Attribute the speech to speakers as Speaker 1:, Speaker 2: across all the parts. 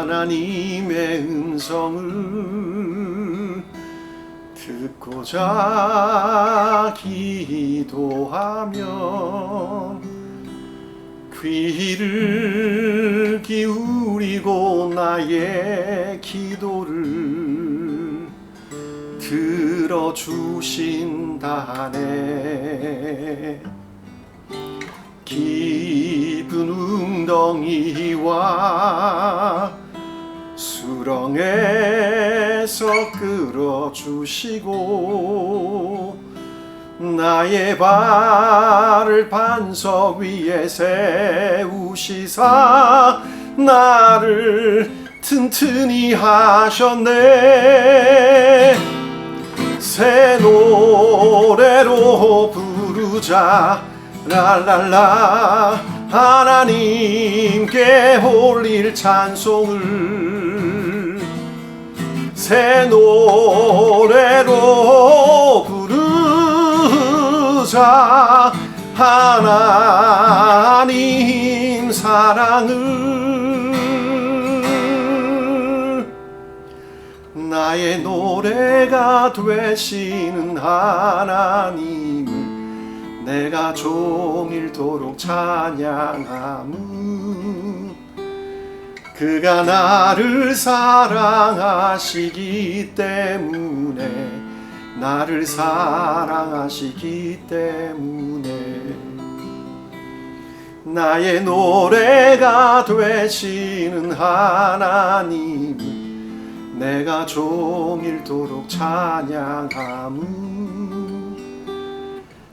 Speaker 1: 하나님의 음성을 듣고자 기도하며 귀를 기울이고 나의 기도를 들어주신다네 깊은 웅덩이와 수렁에서 끌어주시고 나의 발을 반석 위에 세우시사 나를 튼튼히 하셨네. 새 노래로 부르자 랄랄라 하나님께 올릴 찬송을 새 노래로 부르자. 하나님 사랑을 나의 노래가 되시는 하나님을 내가 종일토록 찬양함은 그가 나를 사랑하시기 때문에 나를 사랑하시기 때문에. 나의 노래가 되시는 하나님을 내가 종일토록 찬양함은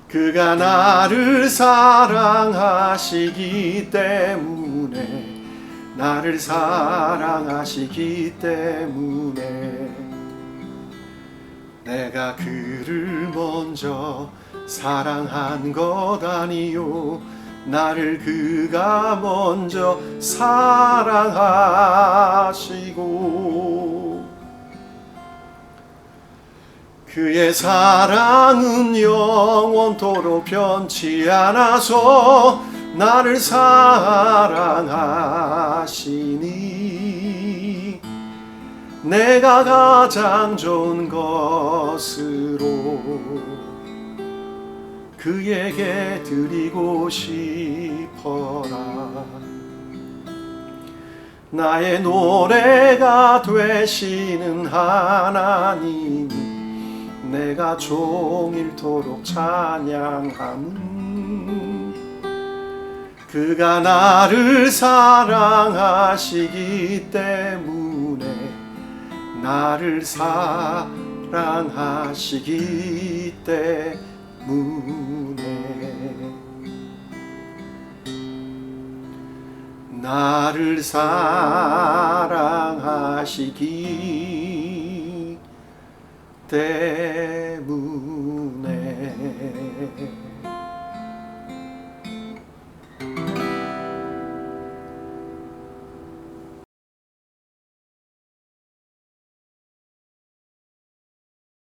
Speaker 1: 그가 나를 사랑하시기 때문에 나를 사랑하시기 때문에 내가 그를 먼저 사랑한 것 아니요 나를 그가 먼저 사랑하시고 그의 사랑은 영원토록 변치 않아서 나를 사랑하시니. 내가 가장 좋은 것으로 그에게 드리고 싶어라. 나의 노래가 되시는 하나님 내가 종일토록 찬양함 그가 나를 사랑하시기 때문에 나를 사랑하시기 때문에 나를 사랑하시기 temos.